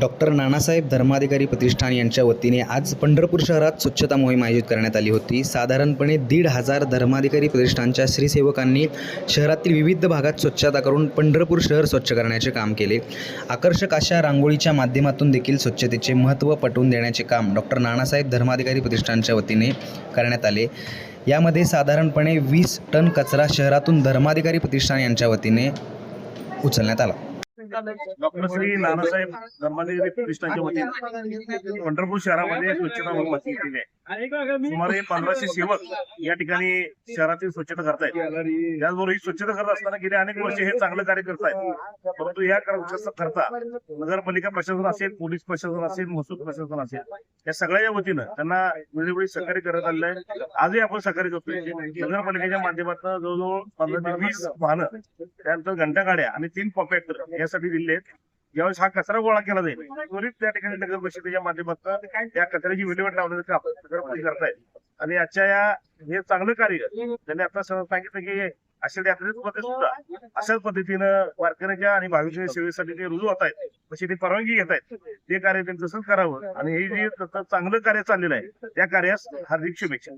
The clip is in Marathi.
डॉक्टर नानासाहेब धर्माधिकारी प्रतिष्ठान यांच्या वतीने आज पंढरपूर शहरात स्वच्छता मोहीम आयोजित करण्यात आली होती. साधारणपणे दीड हजार धर्माधिकारी प्रतिष्ठानच्या श्रीसेवकांनी शहरातील विविध भागात स्वच्छता करून पंढरपूर शहर स्वच्छ करण्याचे काम केले. आकर्षक अशा रांगोळीच्या माध्यमातून देखील स्वच्छतेचे महत्त्व पटवून देण्याचे काम डॉक्टर नानासाहेब धर्माधिकारी प्रतिष्ठानच्या वतीने करण्यात आले. यामध्ये साधारणपणे वीस टन कचरा शहरातून धर्माधिकारी प्रतिष्ठान यांच्या वतीने उचलण्यात आला. डॉक्टर श्री नानासाहेब धर्माधिकारी प्रतिष्ठानच्या वतीने पंढरपूर शहरामध्ये स्वच्छता मोहीम आहे. सुमारे पंधराशे सेवक या ठिकाणी शहरातील स्वच्छता करतायत. त्याचबरोबर ही स्वच्छता करत असताना गेली अनेक वर्ष हे चांगलं कार्य करतायत. परंतु या कर- करता नगरपालिका प्रशासन असेल पोलीस प्रशासन असेल महसूल प्रशासन असेल या सगळ्याच्या वतीनं त्यांना वेळोवेळी सहकार्य करत आलेलं आहे. आजही आपण सहकार्य करतोय. नगरपालिकेच्या माध्यमातून जवळजवळ पंधरा ते वीस वाहनं त्यानंतर घंटागाड्या आणि तीन पॉकेट करण्यासाठी दिले ज्यावेळेस हा कचरा गोळा केला जाईल त्वरित त्या ठिकाणी नगर परिषदेच्या माध्यमातून त्या कचऱ्याची विल्हेवाट लावण्याचं काम नगरपालिका करतायत आणि आजच्या या हे चांगलं कार्य त्यांनी आता सांगितलं की अशा यात्रेमध्ये सुद्धा अशाच पद्धतीनं वारकऱ्याच्या आणि भाविकांच्या सेवेसाठी ते रुजू होत आहेत तशी ते परवानगी घेत आहेत ते कार्य त्यांनी तसंच करावं. आणि हे जे चांगलं कार्य चाललेलं आहे त्या कार्यास हार्दिक शुभेच्छा.